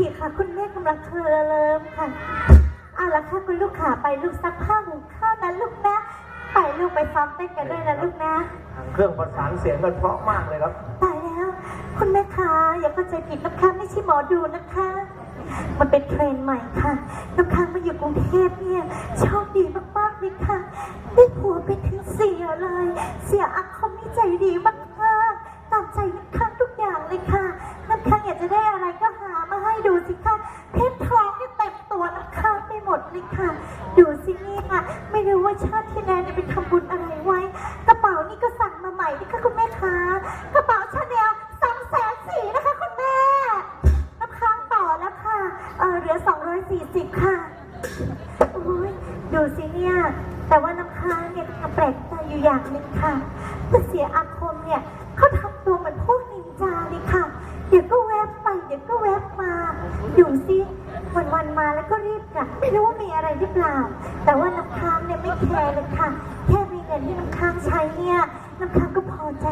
ทษทีค่ะ คุณแม่กำลังเคลอเลิมค่ะเอาละค่ะคุณลูกขาไปลูกซักผ้าหุงข้าวนะลูกนะไปลูกไปซ้อมเต้นกันด้วยนะลูกนะเครื่องประสานเสียงกันเพราะมากเลยครับตายแล้ว คุณแม่คะอย่าเข้าใจผิดนะคะไม่ใช่หมอดูนะคะ มันเป็นเทรนด์ใหม่ค่ะน้ำค้างมาอยู่กรุงเทพเนี่ยโชคดีมากๆเลยค่ะได้ผัวเป็นถึงเสียเลย เสียอา ว่าชาติที่แล้วเนี่ยไปทำบุญอะไรไว้ กระเป๋านี่ก็สั่งมาใหม่นะคะคุณแม่คะกระเป๋าชาแนลสองแสนสี่นะคะคุณแม่น้ำค้างต่อแล้วค่ะเออเหลือ240ค่ะโอ้ยดูสิเนี่ยแต่ว่าน้ำค้างเนี่ยแปลกใจอยู่อย่างหนึ่งค่ะเมื่เสียอาคมเนี่ยเขาทำตัวเหมือนพวกนินจาเลยค่ะ เดี๋ยวก็แวบไป เดี๋ยวก็แวบมา ดูสิวันวันมาแล้วก็รีบกลับ ไม่รู้ว่ามีอะไรหรือเปล่า แต่ว่าน้ำ แคร์เลยค่ะ แค่มีเงินที่น้ำค้างใช้เนี่ย น้ำค้างก็พอใจ